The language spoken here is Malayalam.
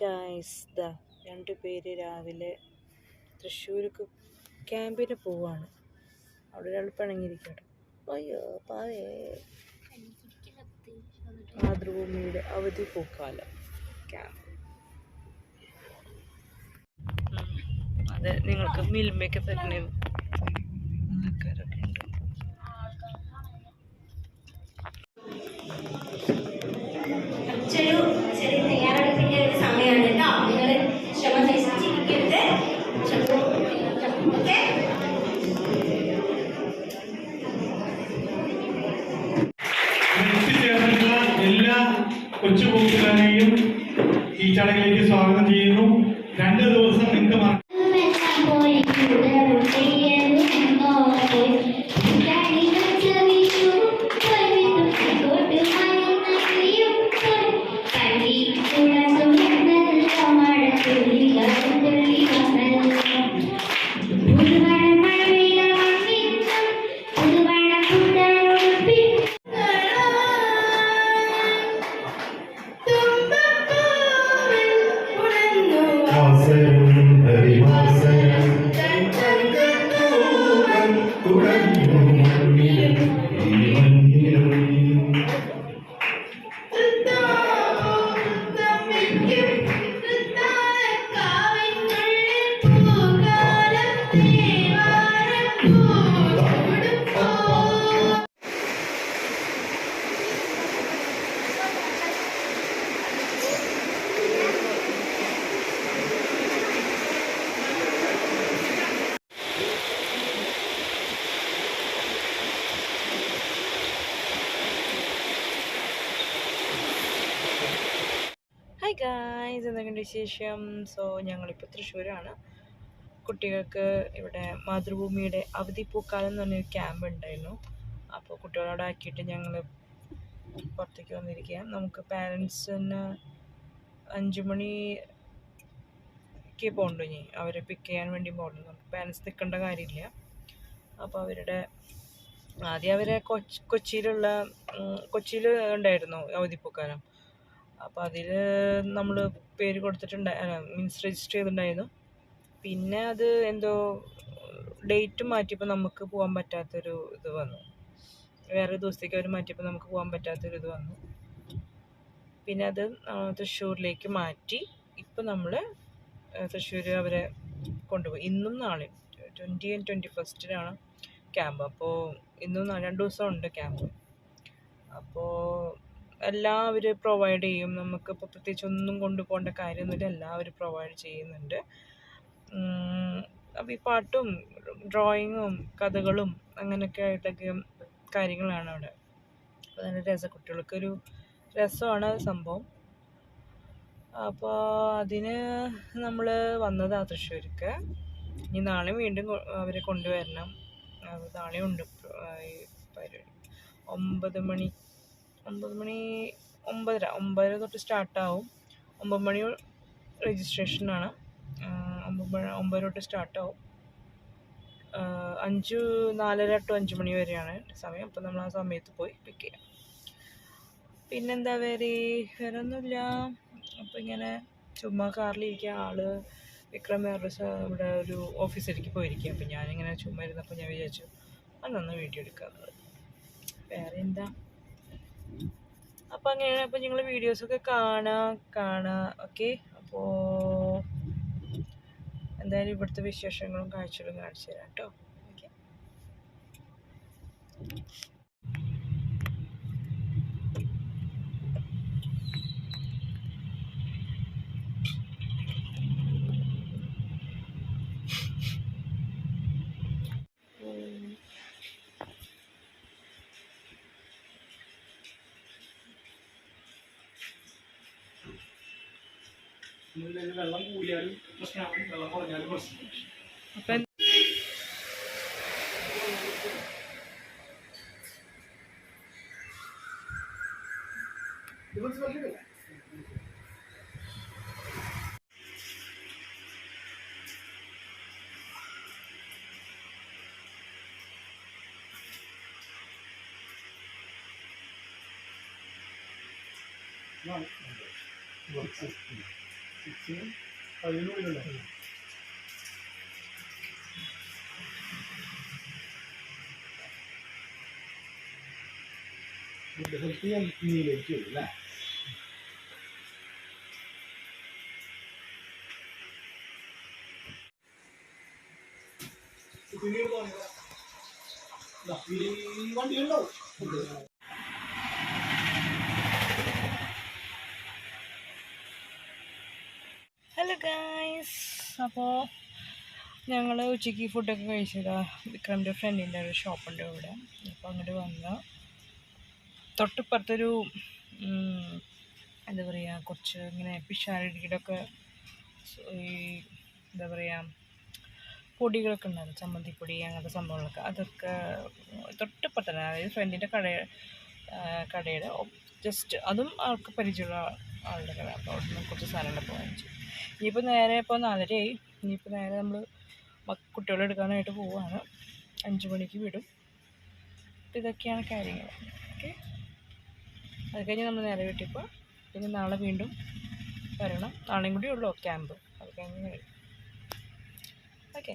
ഹായ് ഗായ്സ് ദാ രണ്ട് പേര് രാവിലെ തൃശ്ശൂർക്ക് ക്യാമ്പിന് പോവാണ്. അവിടെ ഒരാൾ പിണങ്ങിയിരിക്കട്ടെ. അയ്യോ പാവേ. മാതൃഭൂമിയുടെ അവധി പൂക്കാലം. ക്യാമ്പ്. അത് നിങ്ങൾക്ക് മിൽമയൊക്കെ തന്നെ സ്വാഗതം ചെയ്യുന്നു. രണ്ട് ദിവസം നിങ്ങൾക്ക് വിശേഷം. സോ ഞങ്ങളിപ്പോൾ തൃശ്ശൂരാണ്. കുട്ടികൾക്ക് ഇവിടെ മാതൃഭൂമിയുടെ അവധി പൂക്കാലം എന്ന് പറഞ്ഞൊരു ക്യാമ്പ് ഉണ്ടായിരുന്നു. അപ്പോൾ കുട്ടികളോട് ആക്കിയിട്ട് ഞങ്ങൾ പുറത്തേക്ക് വന്നിരിക്കുകയാണ് നമുക്ക് പാരൻസിന് അഞ്ച് മണിക്ക് പോകണ്ടു ഇനി? അവരെ പിക്ക് ചെയ്യാൻ വേണ്ടി പോകണ്ടു നമുക്ക് പാരൻസ് നിൽക്കേണ്ട കാര്യമില്ല. അപ്പോൾ അവരുടെ ആദ്യം അവരെ കൊച്ചിയിലുള്ള കൊച്ചിയിൽ ഉണ്ടായിരുന്നു അവധിപ്പൂക്കാലം. അപ്പോൾ അതിൽ നമ്മൾ പേര് കൊടുത്തിട്ടുണ്ട് മീൻസ് രജിസ്റ്റർ ചെയ്തിട്ടുണ്ടായിരുന്നു. പിന്നെ അത് എന്തോ ഡേറ്റ് മാറ്റിയപ്പോൾ നമുക്ക് പോകാൻ പറ്റാത്തൊരു ഇത് വന്നു. വേറെ ദിവസത്തേക്ക് അവർ മാറ്റിയപ്പോൾ നമുക്ക് പോകാൻ പറ്റാത്തൊരു ഇത് വന്നു. പിന്നെ അത് തൃശ്ശൂരിലേക്ക് മാറ്റി ഇപ്പം നമ്മൾ തൃശ്ശൂർ അവരെ കൊണ്ടുപോയി. ഇന്നും നാളെയും ട്വന്റി ആൻഡ് ട്വന്റി ഫസ്റ്റിനാണ് ക്യാമ്പ് അപ്പോൾ ഇന്നും രണ്ട് ദിവസമുണ്ട് ക്യാമ്പ് അപ്പോൾ എല്ലാം അവർ പ്രൊവൈഡ് ചെയ്യും. നമുക്കിപ്പോൾ പ്രത്യേകിച്ച് ഒന്നും കൊണ്ടുപോകേണ്ട കാര്യമൊന്നുമില്ല. എല്ലാം അവർ പ്രൊവൈഡ് ചെയ്യുന്നുണ്ട് അപ്പോൾ ഈ പാട്ടും ഡ്രോയിങ്ങും കഥകളും അങ്ങനെയൊക്കെ ആയിട്ടൊക്കെ കാര്യങ്ങളാണ് അവിടെ. അപ്പോൾ നല്ല രസം. കുട്ടികൾക്കൊരു രസമാണ് സംഭവം. അപ്പോൾ അതിന് നമ്മൾ വന്നതാ തൃശ്ശൂർക്ക്. ഇനി നാളെ വീണ്ടും അവരെ കൊണ്ടുവരണം. നാളെ ഉണ്ട് ഒമ്പത് മണി ഒമ്പത് മണി ഒമ്പതര ഒമ്പതര തൊട്ട് സ്റ്റാർട്ടാവും. ഒമ്പത് മണി രജിസ്ട്രേഷനാണ് ഒമ്പത് മണി ഒമ്പത് തൊട്ട് സ്റ്റാർട്ടാവും. അഞ്ച് നാലര ടു അഞ്ച് മണി വരെയാണ് സമയം. അപ്പോൾ നമ്മൾ ആ സമയത്ത് പോയി പിക്ക് ചെയ്യാം. പിന്നെന്താ വേറെ? വേറെ ഒന്നുമില്ല അപ്പോൾ ഇങ്ങനെ ചുമ്മാ കാറിലിരിക്കുക. ആൾ വിക്രം വേറൊരു ഇവിടെ ഒരു ഓഫീസിലേക്ക് പോയിരിക്കുക അപ്പോൾ ഞാനിങ്ങനെ ചുമ്മാ ഇരുന്നപ്പോൾ ഞാൻ വിചാരിച്ചു അന്നൊന്ന് വീഡിയോ എടുക്കാറുള്ളത് വേറെ എന്താ? അപ്പോൾ അങ്ങനെയാണ് അപ്പോൾ നിങ്ങൾ വീഡിയോസൊക്കെ കാണാം കാണാം. ഓക്കെ അപ്പോൾ എന്തായാലും ഇവിടുത്തെ വിശേഷങ്ങളും കാഴ്ചകളും കാണിച്ചു തരാം കേട്ടോ ഓക്കെ വെള്ളം കൂടിയാലും പ്രശ്നമാണ് വെള്ളം കുറഞ്ഞാലും പ്രശ്നമാണ് Right. Right. അപ്പം സിക്സിനും അതിനുള്ളിലല്ലേ ഹെൽത്ത് നീലേക്ക് വരും അല്ലേ വണ്ടിയുണ്ടോ ഹലോ ഗായ്സ് അപ്പോൾ ഞങ്ങൾ ഉച്ചയ്ക്ക് ഫുഡൊക്കെ കഴിച്ചതാ. വിക്രമിന്റെ ഫ്രണ്ടിന്റെ ഒരു ഷോപ്പുണ്ട് ഇവിടെ. അപ്പോൾ അങ്ങോട്ട് വന്ന. തൊട്ടിപ്പുറത്തൊരു എന്താ പറയുക കുറച്ച് ഇങ്ങനെ പിഷാരടിയിലൊക്കെ ഈ എന്താ പറയുക പൊടികളൊക്കെ ഉണ്ടായിരുന്നു. ചമ്മന്തിപ്പൊടി അങ്ങനത്തെ സംഭവങ്ങളൊക്കെ. അതൊക്കെ തൊട്ടിപ്പുറത്തന്നെ അതായത് ഫ്രണ്ടിന്റെ കട കടയുടെ ജസ്റ്റ് അതും ആൾക്ക് പരിചയമുള്ള ആളുടെ കട അപ്പോൾ അവിടെ നിന്ന് കുറച്ച് സാധനങ്ങളൊക്കെ വാങ്ങിച്ചു. ഇനിയിപ്പോൾ നേരെ ഇപ്പോൾ നാലരയായി. ഇനിയിപ്പോൾ നേരെ നമ്മൾ കുട്ടികളെ എടുക്കാനായിട്ട് പോവുകയാണ് അഞ്ച് മണിക്ക് വിടും. ഇതൊക്കെയാണ് കാര്യങ്ങൾ ഓക്കെ? അത് കഴിഞ്ഞ് നമ്മൾ നേരെ വീട്ടിപ്പോൾ പിന്നെ നാളെ വീണ്ടും വരണം. നാളെയും കൂടി ഉള്ളൂ ക്യാമ്പ്. അത് കഴിഞ്ഞ് ഓക്കെ?